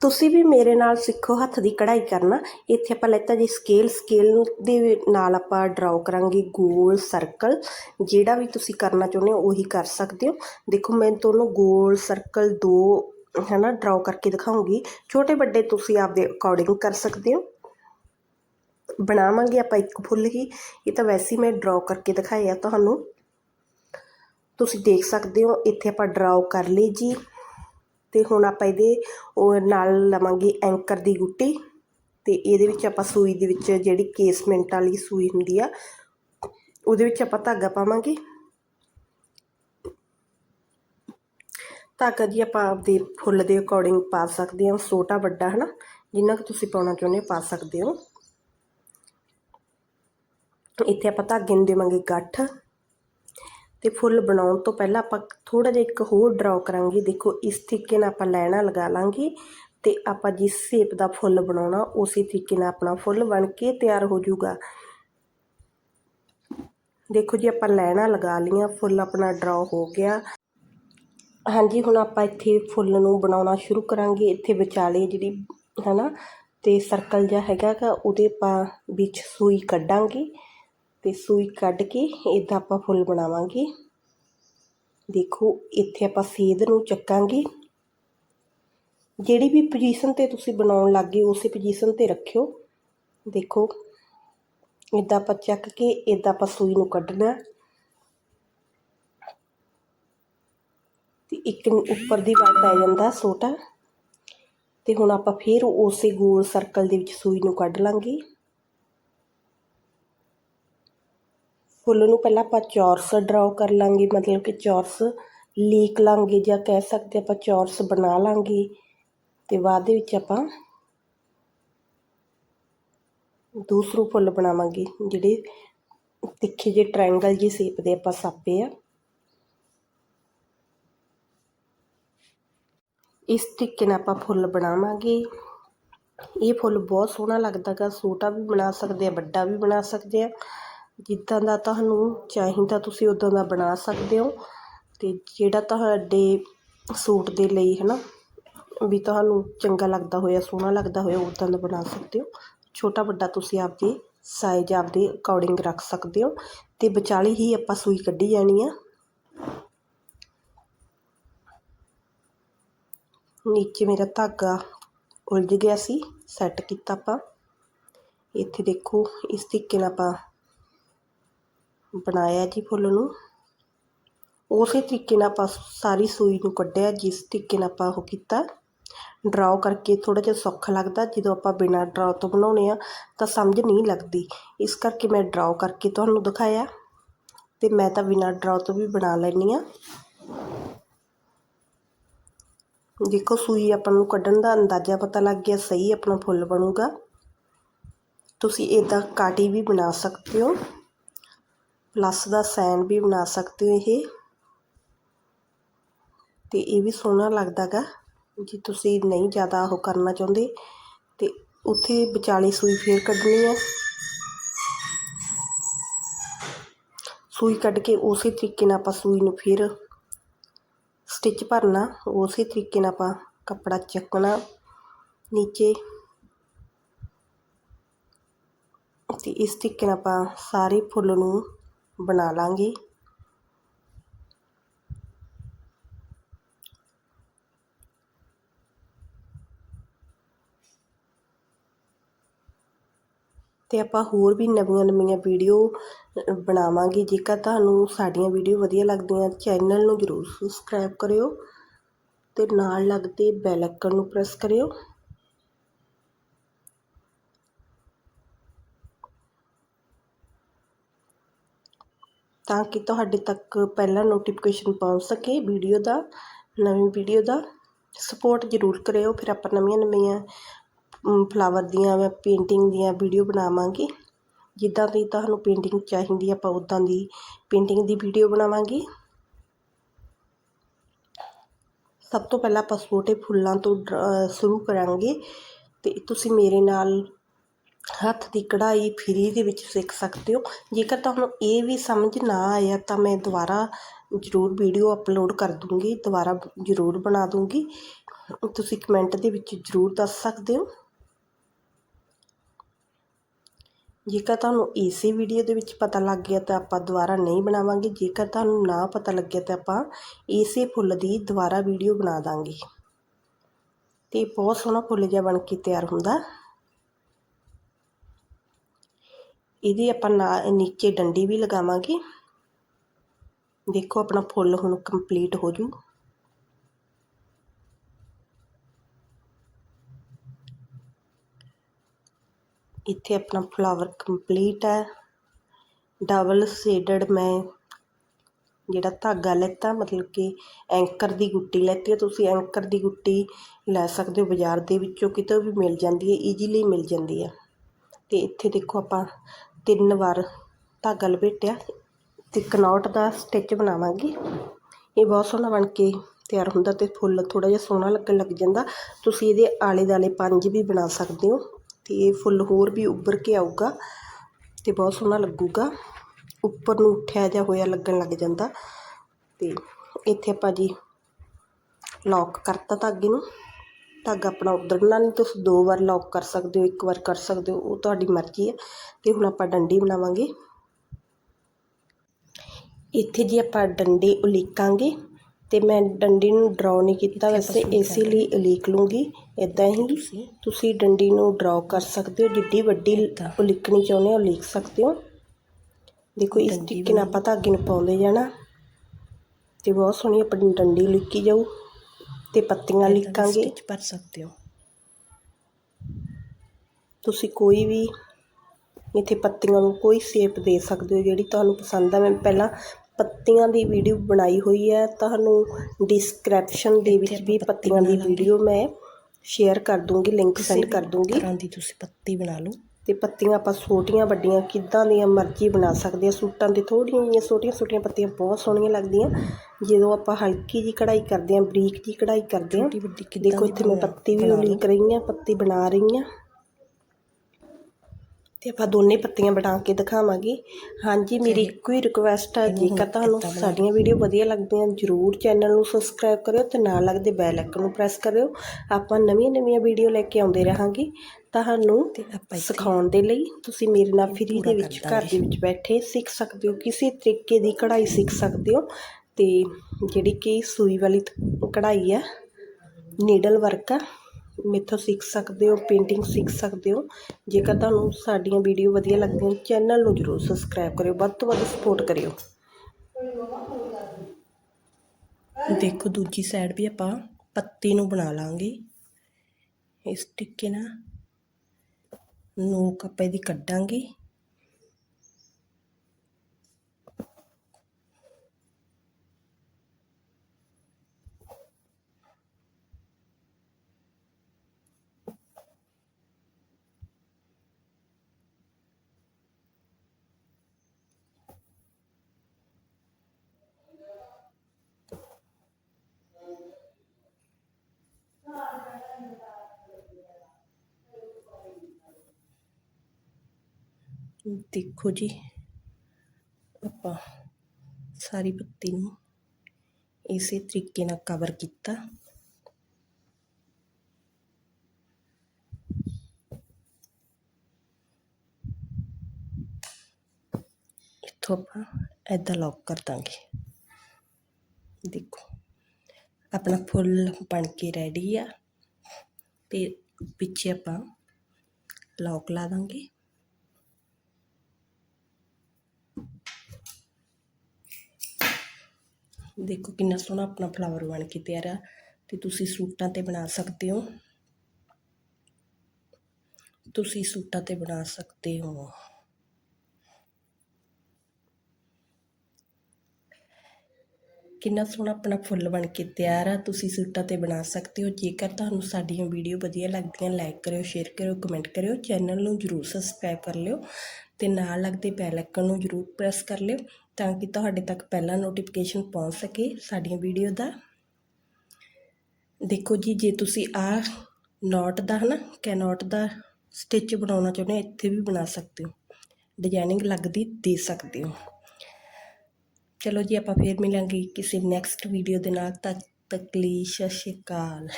ਤੁਸੀਂ ਵੀ ਮੇਰੇ ਨਾਲ ਸਿੱਖੋ ਹੱਥ ਦੀ ਕਢਾਈ ਕਰਨਾ। ਇੱਥੇ ਆਪਾਂ ਲੈਤਾ ਜੀ ਸਕੇਲ ਸਕੇਲ ਦੇ ਨਾਲ ਆਪਾਂ ਡਰਾਅ ਕਰਾਂਗੇ ਗੋਲ ਸਰਕਲ ਜਿਹੜਾ ਵੀ ਤੁਸੀਂ ਕਰਨਾ ਚਾਹੁੰਦੇ ਹੋ ਉਹੀ ਕਰ ਸਕਦੇ ਹੋ। ਦੇਖੋ, ਮੈਂ ਤੁਹਾਨੂੰ ਗੋਲ ਸਰਕਲ ਦੋ ਹੈ ਨਾ ਡਰਾਅ ਕਰਕੇ ਦਿਖਾਉਂਗੀ। ਛੋਟੇ ਵੱਡੇ ਤੁਸੀਂ ਆਪਦੇ ਅਕੋਰਡਿੰਗ ਕਰ ਸਕਦੇ ਹੋ। ਬਣਾਵਾਂਗੇ ਆਪਾਂ ਇੱਕ ਫੁੱਲ ਹੀ। ਇਹ ਤਾਂ ਵੈਸੇ ਹੀ ਮੈਂ ਡਰਾਅ ਕਰਕੇ ਦਿਖਾਇਆ ਤੁਹਾਨੂੰ। ਤੁਸੀਂ ਦੇਖ ਸਕਦੇ ਹੋ, ਇੱਥੇ ਆਪਾਂ ਡਰਾਅ ਕਰ ਲਈ ਜੀ। ਅਤੇ ਹੁਣ ਆਪਾਂ ਇਹਦੇ ਉਹ ਨਾਲ ਲਵਾਂਗੇ ਐਂਕਰ ਦੀ ਗੁੱਟੀ ਅਤੇ ਇਹਦੇ ਵਿੱਚ ਆਪਾਂ ਸੂਈ ਦੇ ਵਿੱਚ ਜਿਹੜੀ ਕੇਸਮੈਂਟ ਵਾਲੀ ਸੂਈ ਹੁੰਦੀ ਆ, ਉਹਦੇ ਵਿੱਚ ਆਪਾਂ ਧਾਗਾ ਪਾਵਾਂਗੇ। ਧਾਗਾ ਜੀ ਆਪਾਂ ਆਪਦੇ ਫੁੱਲ ਦੇ ਅਕੋਰਡਿੰਗ ਪਾ ਸਕਦੇ ਹਾਂ, ਛੋਟਾ ਵੱਡਾ ਹਨਾ, ਜਿੰਨਾ ਕਿ ਤੁਸੀਂ ਪਾਉਣਾ ਚਾਹੁੰਦੇ ਹੋ ਪਾ ਸਕਦੇ ਹੋ। ਇੱਥੇ ਆਪਾਂ ਧਾਗੇ ਨੂੰ ਦੇਵਾਂਗੇ ਗੱਠ। ਤੇ ਫੁੱਲ ਬਣਾਉਣ ਤੋਂ ਪਹਿਲਾਂ ਆਪਾਂ ਥੋੜਾ ਜਿਹਾ ਇੱਕ ਹੋਰ ਡਰਾਅ ਕਰਾਂਗੇ। ਦੇਖੋ, ਇਸ ਤਰੀਕੇ ਨਾਲ ਆਪਾਂ ਲਾਈਨਾਂ ਲਗਾ ਲਾਂਗੇ ਤੇ ਆਪਾਂ ਜਿਸ ਸ਼ੇਪ ਦਾ ਫੁੱਲ ਬਣਾਉਣਾ, ਉਸੇ ਤਰੀਕੇ ਨਾਲ ਆਪਣਾ ਫੁੱਲ ਬਣ ਕੇ ਤਿਆਰ ਹੋ ਜਾਊਗਾ। ਦੇਖੋ ਜੀ, ਆਪਾਂ ਲਾਈਨਾਂ ਲਗਾ ਲੀਆਂ ਫੁੱਲ ਆਪਣਾ ਡਰਾਅ ਹੋ ਗਿਆ। ਹਾਂਜੀ, ਹੁਣ ਆਪਾਂ ਇੱਥੇ ਫੁੱਲ ਨੂੰ ਬਣਾਉਣਾ ਸ਼ੁਰੂ ਕਰਾਂਗੇ। ਇੱਥੇ ਵਿਚਾਲੇ ਜਿਹੜੀ, ਹਨਾ, ਤੇ ਸਰਕਲ ਜਿਹਾ ਹੈਗਾ ਉਹਦੇ ਆਪਾਂ ਵਿੱਚ ਸੂਈ ਕੱਢਾਂਗੇ। ਤੇ ਸੂਈ ਕੱਢ ਕੇ ਇਦਾਂ ਆਪਾਂ ਫੁੱਲ ਬਣਾਵਾਂਗੇ। ਦੇਖੋ, ਇੱਥੇ ਆਪਾਂ ਸੇਧ ਨੂੰ ਚੱਕਾਂਗੇ। ਜਿਹੜੀ ਵੀ ਪੋਜੀਸ਼ਨ ਤੇ ਤੁਸੀਂ ਬਣਾਉਣ ਲੱਗੇ, ਉਸੇ ਪੋਜੀਸ਼ਨ ਤੇ ਰੱਖਿਓ। ਦੇਖੋ ਇਦਾਂ ਆਪਾਂ ਚੱਕ ਕੇ ਇਦਾਂ ਆਪਾਂ ਸੂਈ ਨੂੰ ਕੱਢਣਾ। ਤੇ ਇੱਕ ਉੱਪਰ ਦੀ ਵੱਲ ਪੈ ਜਾਂਦਾ ਛੋਟਾ ਤੇ ਹੁਣ ਆਪਾਂ ਫੇਰ ਉਸੇ ਗੋਲ ਸਰਕਲ ਦੇ ਵਿੱਚ ਸੂਈ ਨੂੰ ਕੱਢ ਲਾਂਗੇ। ਫੁੱਲ ਨੂੰ ਪਹਿਲਾਂ ਆਪਾਂ ਚੌਰਸ ਡਰਾਅ ਕਰ ਲਾਂਗੇ, ਮਤਲਬ ਕਿ ਚੌਰਸ ਲੀਕ ਲਾਂਗੇ ਜਾਂ ਕਹਿ ਸਕਦੇ ਆਪਾਂ ਚੌਰਸ ਬਣਾ ਲਾਂਗੇ ਤੇ ਬਾਅਦ ਦੇ ਵਿੱਚ ਆਪਾਂ ਦੂਸਰੂ ਫੁੱਲ ਬਣਾਵਾਂਗੇ, ਜਿਹੜੇ ਤਿੱਖੇ ਜਿਹੇ ਟ੍ਰਾਇੰਗਲ ਜਿਹੀ ਸ਼ੇਪ ਦੇ ਆਪਾਂ ਸਾਪੇ ਆ। ਇਸ ਤਰੀਕੇ ਨਾਲ ਆਪਾਂ ਫੁੱਲ ਬਣਾਵਾਂਗੇ। ਇਹ ਫੁੱਲ ਬਹੁਤ ਸੋਹਣਾ ਲੱਗਦਾ ਗਾ ਛੋਟਾ ਵੀ ਬਣਾ ਸਕਦੇ ਆ, ਵੱਡਾ ਵੀ ਬਣਾ ਸਕਦੇ ਆ। ਜਿੱਦਾਂ ਦਾ ਤੁਹਾਨੂੰ ਚਾਹੀਦਾ ਤੁਸੀਂ ਉੱਦਾਂ ਦਾ ਬਣਾ ਸਕਦੇ ਹੋ ਅਤੇ ਜਿਹੜਾ ਤੁਹਾਡੇ ਸੂਟ ਦੇ ਲਈ ਹੈ ਨਾ ਵੀ ਤੁਹਾਨੂੰ ਚੰਗਾ ਲੱਗਦਾ ਹੋਇਆ, ਸੋਹਣਾ ਲੱਗਦਾ ਹੋਇਆ, ਉੱਦਾਂ ਦਾ ਬਣਾ ਸਕਦੇ ਹੋ। ਛੋਟਾ ਵੱਡਾ ਤੁਸੀਂ ਆਪਦੇ ਸਾਈਜ਼ ਆਪਦੇ ਅਕੋਰਡਿੰਗ ਰੱਖ ਸਕਦੇ ਹੋ ਅਤੇ ਵਿਚਾਲੇ ਹੀ ਆਪਾਂ ਸੂਈ ਕੱਢੀ ਜਾਣੀ ਆ। ਨੀਚੇ ਮੇਰਾ ਧਾਗਾ ਉਲਝ ਗਿਆ ਸੀ ਸੈੱਟ ਕੀਤਾ ਆਪਾਂ। ਇੱਥੇ ਦੇਖੋ, ਇਸ ਤਰੀਕੇ ਨਾਲ ਆਪਾਂ ਬਣਾਇਆ ਜੀ ਫੁੱਲ ਨੂੰ। ਉਸੇ ਤਰੀਕੇ ਨਾਲ ਆਪਾਂ ਸਾਰੀ ਸੂਈ ਨੂੰ ਕੱਢਿਆ, ਜਿਸ ਤਰੀਕੇ ਨਾਲ ਆਪਾਂ ਉਹ ਕੀਤਾ। ਡਰਾਅ ਕਰਕੇ ਥੋੜਾ ਜਿਹਾ ਸੌਖਾ ਲੱਗਦਾ, ਜਦੋਂ ਆਪਾਂ ਬਿਨਾਂ ਡਰਾਅ ਤੋਂ ਬਣਾਉਣੇ ਆ, ਤਾਂ ਸਮਝ ਨਹੀਂ ਲੱਗਦੀ। ਇਸ ਕਰਕੇ ਮੈਂ ਡਰਾਅ ਕਰਕੇ ਤੁਹਾਨੂੰ ਦਿਖਾਇਆ। ਤੇ ਮੈਂ ਤਾਂ ਬਿਨਾਂ ਡਰਾਅ ਤੋਂ ਵੀ ਬਣਾ ਲੈਣੀ ਆ ਦੇਖੋ, ਸੂਈ ਆਪਾਂ ਨੂੰ ਕੱਢਣ ਦਾ ਅੰਦਾਜ਼ਾ ਪਤਾ ਲੱਗ ਗਿਆ, ਸਹੀ ਆਪਣਾ ਫੁੱਲ ਬਣੂਗਾ। ਤੁਸੀਂ ਇਦਾਂ ਕਾਟੀ ਵੀ ਬਣਾ ਸਕਦੇ ਹੋ। ਪਲੱਸ ਦਾ ਸਾਈਨ ਵੀ ਬਣਾ ਸਕਦੇ ਹੋ ਇਹ। ਤੇ ਇਹ ਵੀ ਸੋਹਣਾ ਲੱਗਦਾ ਗਾ, ਜੇ ਤੁਸੀਂ ਨਹੀਂ ਜ਼ਿਆਦਾ ਉਹ ਕਰਨਾ ਚਾਹੁੰਦੇ, ਤੇ ਉੱਥੇ ਵਿਚਾਲੇ ਸੂਈ ਫੇਰ ਕੱਢਣੀ ਹੈ ਸੂਈ ਕੱਢ ਕੇ ਉਸੇ ਤਰੀਕੇ ਨਾਲ ਆਪਾਂ ਸੂਈ ਨੂੰ ਫਿਰ ਸਟਿਚ ਭਰਨਾ, ਉਸੇ ਤਰੀਕੇ ਨਾਲ ਆਪਾਂ ਕੱਪੜਾ ਚੱਕਣਾ ਨੀਚੇ। ਤੇ ਇਸ ਤਰੀਕੇ ਨਾਲ ਆਪਾਂ ਸਾਰੇ ਫੁੱਲ ਨੂੰ ਬਣਾ ਲਾਂਗੀ। ਤੇ ਆਪਾਂ ਹੋਰ ਵੀ ਨਵੀਆਂ ਨਵੀਆਂ ਵੀਡੀਓ ਬਣਾਵਾਂਗੇ। ਜੇਕਰ ਤੁਹਾਨੂੰ ਸਾਡੀਆਂ ਵੀਡੀਓ ਵਧੀਆ ਲੱਗਦੀਆਂ, ਚੈਨਲ ਨੂੰ ਜ਼ਰੂਰ ਸਬਸਕ੍ਰਾਈਬ ਕਰਿਓ ਤੇ ਨਾਲ ਲੱਗਦੇ ਬੈਲ ਆਈਕਨ ਨੂੰ ਪ੍ਰੈਸ ਕਰਿਓ। ਤਾਂ ਕਿ ਤੁਹਾਡੇ ਤੱਕ ਪਹਿਲਾਂ ਨੋਟੀਫਿਕੇਸ਼ਨ ਪਹੁੰਚ ਸਕੇ ਵੀਡੀਓ ਦਾ, ਨਵੀਂ ਵੀਡੀਓ ਦਾ। ਸਪੋਰਟ ਜ਼ਰੂਰ ਕਰਿਓ, ਫਿਰ ਆਪਾਂ ਨਵੀਆਂ ਨਵੀਆਂ ਫਲਾਵਰ ਦੀਆਂ ਪੇਂਟਿੰਗ ਦੀਆਂ ਵੀਡੀਓ ਬਣਾਵਾਂਗੇ। ਜਿੱਦਾਂ ਦੀ ਤੁਹਾਨੂੰ ਪੇਂਟਿੰਗ ਚਾਹੀਦੀ, ਆਪਾਂ ਉਦਾਂ ਦੀ ਪੇਂਟਿੰਗ ਦੀ ਵੀਡੀਓ ਬਣਾਵਾਂਗੇ। ਸਭ ਤੋਂ ਪਹਿਲਾਂ ਆਪਾਂ ਛੋਟੇ ਫੁੱਲਾਂ ਤੋਂ ਸ਼ੁਰੂ ਕਰਾਂਗੇ। ਤੇ ਤੁਸੀਂ ਮੇਰੇ ਨਾਲ ਹੱਥ ਦੀ ਕਢਾਈ ਫਰੀ ਦੇ ਵਿੱਚ ਸਿੱਖ ਸਕਦੇ ਹੋ। ਜੇਕਰ ਤੁਹਾਨੂੰ ਇਹ ਵੀ ਸਮਝ ਨਾ ਆਇਆ ਤਾਂ ਮੈਂ ਦੁਬਾਰਾ ਜ਼ਰੂਰ ਵੀਡੀਓ ਅਪਲੋਡ ਕਰ ਦੂੰਗੀ। ਦੁਬਾਰਾ ਜ਼ਰੂਰ ਬਣਾ ਦੂੰਗੀ। ਤੁਸੀਂ ਕਮੈਂਟ ਦੇ ਵਿੱਚ ਜ਼ਰੂਰ ਦੱਸ ਸਕਦੇ ਹੋ। ਜੇਕਰ ਤੁਹਾਨੂੰ ਇਸੇ ਵੀਡੀਓ ਦੇ ਵਿੱਚ ਪਤਾ ਲੱਗ ਗਿਆ ਤਾਂ ਆਪਾਂ ਦੁਬਾਰਾ ਨਹੀਂ ਬਣਾਵਾਂਗੇ। ਜੇਕਰ ਤੁਹਾਨੂੰ ਨਾ ਪਤਾ ਲੱਗਿਆ ਤਾਂ ਆਪਾਂ ਇਸੇ ਫੁੱਲ ਦੀ ਦੁਬਾਰਾ ਵੀਡੀਓ ਬਣਾ ਦਾਂਗੇ। ਤੇ ਬਹੁਤ ਸੋਹਣਾ ਫੁੱਲ ਜਿਹਾ ਬਣ ਕੇ ਤਿਆਰ ਹੁੰਦਾ। ਇਹਦੀ ਆਪਾਂ ਨਾ ਨੀਚੇ ਡੰਡੀ ਵੀ ਲਗਾਵਾਂਗੇ। ਦੇਖੋ ਆਪਣਾ ਫੁੱਲ ਹੁਣ ਕੰਪਲੀਟ ਹੋ ਜੂ। ਇੱਥੇ ਆਪਣਾ ਫਲਾਵਰ ਕੰਪਲੀਟ ਹੈ। ਡਬਲ ਸ਼ੇਡਡ ਮੈਂ ਜਿਹੜਾ ਧਾਗਾ ਲੈਤਾ, ਮਤਲਬ ਕਿ ਐਂਕਰ ਦੀ ਗੁੱਟੀ ਲੈਤੀ ਹੈ ਤੁਸੀਂ ਐਂਕਰ ਦੀ ਗੁੱਟੀ ਲੈ ਸਕਦੇ ਹੋ ਬਾਜ਼ਾਰ ਦੇ ਵਿੱਚੋਂ, ਕਿਤੇ ਵੀ ਮਿਲ ਜਾਂਦੀ ਹੈ ਈਜ਼ੀਲੀ ਮਿਲ ਜਾਂਦੀ ਹੈ। ਤੇ ਇੱਥੇ ਦੇਖੋ ਆਪਾਂ ਤਿੰਨ ਵਾਰ ਧਾਗਾ ਲਪੇਟਿਆ ਤੇ ਕਨੌਟ ਦਾ ਸਟਿਚ ਬਣਾਵਾਂਗੇ। ਇਹ ਬਹੁਤ ਸੋਹਣਾ ਬਣ ਕੇ ਤਿਆਰ ਹੁੰਦਾ ਤੇ ਫੁੱਲ ਥੋੜਾ ਜਿਹਾ ਸੋਹਣਾ ਲੱਗਣ ਲੱਗ ਜਾਂਦਾ। ਤੁਸੀਂ ਇਹਦੇ ਆਲੇ ਦਾਲੇ ਪੰਜ ਵੀ ਬਣਾ ਸਕਦੇ ਹੋ ਤੇ ਇਹ ਫੁੱਲ ਹੋਰ ਵੀ ਉੱਭਰ ਕੇ ਆਊਗਾ ਤੇ ਬਹੁਤ ਸੋਹਣਾ ਲੱਗੂਗਾ। ਉੱਪਰ ਨੂੰ ਉੱਠਿਆ ਜਿਹਾ ਹੋਇਆ ਲੱਗਣ ਲੱਗ ਜਾਂਦਾ ਤੇ ਇੱਥੇ ਆਪਾਂ ਜੀ ਲੌਕ ਕਰਤਾ ਧਾਗੇ ਨੂੰ। ਧਾਗਾ ਆਪਣਾ ਉਧੜਨਾ ਨਹੀਂ ਤੁਸੀਂ ਦੋ ਵਾਰ ਲੌਕ ਕਰ ਸਕਦੇ ਹੋ ਇੱਕ ਵਾਰ ਕਰ ਸਕਦੇ ਹੋ ਉਹ ਤੁਹਾਡੀ ਮਰਜ਼ੀ ਹੈ। ਤੇ ਹੁਣ ਆਪਾਂ ਡੰਡੀ ਬਣਾਵਾਂਗੇ। ਇੱਥੇ ਜੀ ਆਪਾਂ ਡੰਡੀ ਉਲੀਕਾਂਗੇ ਤੇ ਮੈਂ ਡੰਡੀ ਨੂੰ ਡਰਾਅ ਨਹੀਂ ਕੀਤਾ ਵੈਸੇ ਇਸੇ ਲਈ ਉਲੀਕ ਲੂੰਗੀ ਇਦਾਂ ਹੀ। ਤੁਸੀਂ ਡੰਡੀ ਨੂੰ ਡਰਾਅ ਕਰ ਸਕਦੇ ਹੋ ਜਿੱਡੀ ਵੱਡੀ ਉਲੀਕਣੀ ਚਾਹੁੰਦੇ ਹੋ ਉਲੀਕ ਸਕਦੇ ਹੋ। ਦੇਖੋ ਇਸ ਤਰੀਕੇ ਨਾਲ ਆਪਾਂ ਧਾਗੇ ਨੂੰ ਪਾਉਂਦੇ ਜਾਣਾ। ਤੇ ਬਹੁਤ ਸੋਹਣੀ ਆਪਣੀ ਡੰਡੀ ਉਲੀਕੀ ਜਾਊ। ਤੇ ਪੱਤੀਆਂ ਲਿਖਾਂਗੇ ਸਟਿਚ ਭਰ ਸਕਦੇ ਹੋ। ਤੁਸੀਂ ਕੋਈ ਵੀ ਇੱਥੇ ਪੱਤੀਆਂ ਨੂੰ ਕੋਈ ਸ਼ੇਪ ਦੇ ਸਕਦੇ ਹੋ ਜਿਹੜੀ ਤੁਹਾਨੂੰ ਪਸੰਦ ਆ। ਮੈਂ ਪਹਿਲਾਂ ਪੱਤੀਆਂ ਦੀ ਵੀਡੀਓ ਬਣਾਈ ਹੋਈ ਹੈ ਤੁਹਾਨੂੰ ਡਿਸਕ੍ਰਿਪਸ਼ਨ ਦੇ ਵਿੱਚ ਵੀ ਪੱਤੀਆਂ ਦੀ ਵੀਡੀਓ ਮੈਂ ਸ਼ੇਅਰ ਕਰ ਦੂੰਗੀ ਲਿੰਕ ਸੈਂਡ ਕਰ ਦੂੰਗੀ। ਤਰ੍ਹਾਂ ਦੀ ਤੁਸੀਂ ਪੱਤੀ ਬਣਾ ਲਓ। ਤੇ ਪੱਤੀਆਂ ਆਪਾਂ ਛੋਟੀਆਂ ਵੱਡੀਆਂ ਕਿੱਦਾਂ ਦੀਆਂ ਮਰਜ਼ੀ ਬਣਾ ਸਕਦੇ ਆ ਸੂਟਾਂ ਤੇ ਥੋੜ੍ਹੀਆਂ ਜਿਹੀਆਂ ਛੋਟੀਆਂ ਛੋਟੀਆਂ ਪੱਤੀਆਂ ਬਹੁਤ ਸੋਹਣੀਆਂ ਲੱਗਦੀਆਂ। ਜਦੋਂ ਆਪਾਂ ਹਲਕੀ ਜੀ ਕਢਾਈ ਕਰਦੇ ਆ ਬਰੀਕ ਜੀ ਕਢਾਈ ਕਰਦੇ ਕਿੱਦਾਂ ਦੇਖੋ ਇੱਥੇ ਮੈਂ ਪੱਤੀ ਵੀ। ਉਲੀਕ ਰਹੀ ਆ ਪੱਤੀ ਬਣਾ ਰਹੀ ਆ ਤੇ ਆਪਾਂ ਦੋਨੇ ਪੱਤੀਆਂ ਬਣਾ ਕੇ ਦਿਖਾਵਾਂਗੇ। ਹਾਂਜੀ ਮੇਰੀ ਇੱਕੋ ਹੀ ਰਿਕੁਐਸਟ ਹੈ ਜੇਕਰ ਤੁਹਾਨੂੰ ਸਾਡੀਆਂ ਵੀਡੀਓ ਵਧੀਆ ਲੱਗਦੀਆਂ ਜਰੂਰ ਚੈਨਲ ਨੂੰ ਸਬਸਕ੍ਰਾਈਬ ਕਰਿਓ ਤੇ ਨਾਲ ਲੱਗਦੇ ਬੈਲ ਆਈਕਨ ਨੂੰ ਪ੍ਰੈਸ ਕਰਿਓ। ਆਪਾਂ ਨਵੀਆਂ ਨਵੀਆਂ ਵੀਡੀਓ ਲੈ ਕੇ ਆਉਂਦੇ ਰਹਾਂਗੇ ਤੁਹਾਨੂੰ ਸਿਖਾਉਣ ਦੇ ਲਈ। ਤੁਸੀਂ ਮੇਰੇ ਨਾਲ ਫ੍ਰੀ ਦੇ ਵਿੱਚ ਘਰ ਦੇ ਵਿੱਚ ਬੈਠੇ ਸਿੱਖ ਸਕਦੇ ਹੋ ਕਿਸੇ ਤਰੀਕੇ ਦੀ ਕਢਾਈ ਸਿੱਖ ਸਕਦੇ ਹੋ। ਤੇ ਜਿਹੜੀ ਕਿ ਸੂਈ ਵਾਲੀ ਕਢਾਈ ਆ ਨੀਡਲ ਵਰਕ ਆ। ਮੇਥੋਂ ਸਿੱਖ ਸਕਦੇ ਹੋ, ਪੇਂਟਿੰਗ ਸਿੱਖ ਸਕਦੇ ਹੋ। ਜੇਕਰ ਤੁਹਾਨੂੰ ਸਾਡੀਆਂ ਵੀਡੀਓ ਵਧੀਆ ਲੱਗਦੀਆਂ, ਚੈਨਲ ਨੂੰ ਜਰੂਰ ਸਬਸਕ੍ਰਾਈਬ ਕਰਿਓ, ਵੱਧ ਤੋਂ ਵੱਧ ਸਪੋਰਟ ਕਰਿਓ। ਦੇਖੋ, ਦੂਜੀ ਸਾਈਡ ਵੀ ਆਪਾਂ ਪੱਤੀ ਨੂੰ ਬਣਾ ਲਾਂਗੇ। ਇਸ ਤਰੀਕੇ ਨਾਲ ਨੋਕ ਆਪਾਂ ਇਹਦੀ ਕੱਢਾਂਗੇ। ਦੇਖੋ ਜੀ, ਆਪਾਂ ਸਾਰੀ ਪੱਤੀ ਨੂੰ ਇਸੇ ਤਰੀਕੇ ਨਾਲ ਕਵਰ ਕੀਤਾ। ਇੱਥੋਂ ਆਪਾਂ ਐਦਾਂ ਲੌਕ ਕਰ ਦਾਂਗੇ। ਦੇਖੋ, ਆਪਣਾ ਫੁੱਲ ਬਣ ਕੇ ਰੈਡੀ ਆ। ਤੇ ਪਿੱਛੇ ਆਪਾਂ ਲੌਕ ਲਾ ਦਾਂਗੇ। ਦੇਖੋ ਕਿੰਨਾ ਸੋਹਣਾ ਆਪਣਾ ਫਲਾਵਰ ਬਣ ਕੇ ਤਿਆਰ ਆ ਤੇ ਤੁਸੀਂ ਸੂਟਾਂ ਤੇ ਬਣਾ ਸਕਦੇ ਹੋ। ਤੁਸੀਂ ਸੂਟਾਂ ਤੇ ਬਣਾ ਸਕਦੇ ਹੋ। ਕਿੰਨਾ ਸੋਹਣਾ ਆਪਣਾ ਫੁੱਲ ਬਣ ਕੇ ਤਿਆਰ ਆ, ਤੁਸੀਂ ਸੂਟਾਂ ਤੇ ਬਣਾ ਸਕਦੇ ਹੋ। ਜੇਕਰ ਤੁਹਾਨੂੰ ਸਾਡੀਆਂ ਵੀਡੀਓ ਵਧੀਆ ਲੱਗਦੀਆਂ ਲਾਈਕ ਕਰਿਓ ਸ਼ੇਅਰ ਕਰਿਓ ਕਮੈਂਟ ਕਰਿਓ ਚੈਨਲ ਨੂੰ ਜਰੂਰ ਸਬਸਕ੍ਰਾਈਬ ਕਰ ਲਿਓ ਤੇ ਨਾਲ ਲੱਗਦੇ ਬੈਲ ਆਈਕਨ ਨੂੰ ਜਰੂਰ ਪ੍ਰੈਸ ਕਰ ਲਿਓ ਤਾਂ ਕਿ ਤੁਹਾਡੇ ਤੱਕ ਪਹਿਲਾਂ ਨੋਟੀਫਿਕੇਸ਼ਨ ਪਹੁੰਚ ਸਕੇ ਸਾਡੀਆਂ ਵੀਡੀਓ ਦਾ। ਦੇਖੋ ਜੀ, ਜੇ ਤੁਸੀਂ ਆ ਨੋਟ ਦਾ ਹਨਾ ਕੈਨੋਟ ਦਾ ਸਟਿਚ ਬਣਾਉਣਾ ਚਾਹੁੰਦੇ ਹੋ, ਇੱਥੇ ਵੀ ਬਣਾ ਸਕਦੇ ਹੋ। ਡਿਜ਼ਾਈਨਿੰਗ ਲੱਗਦੀ, ਦੇ ਸਕਦੇ ਹੋ। ਚਲੋ ਜੀ, ਆਪਾਂ ਫੇਰ ਮਿਲਾਂਗੇ ਕਿਸੇ ਨੈਕਸਟ ਵੀਡੀਓ ਦੇ ਨਾਲ। ਤਦ ਤੱਕ ਲਈ, ਸਤਿ ਸ਼੍ਰੀ ਅਕਾਲ।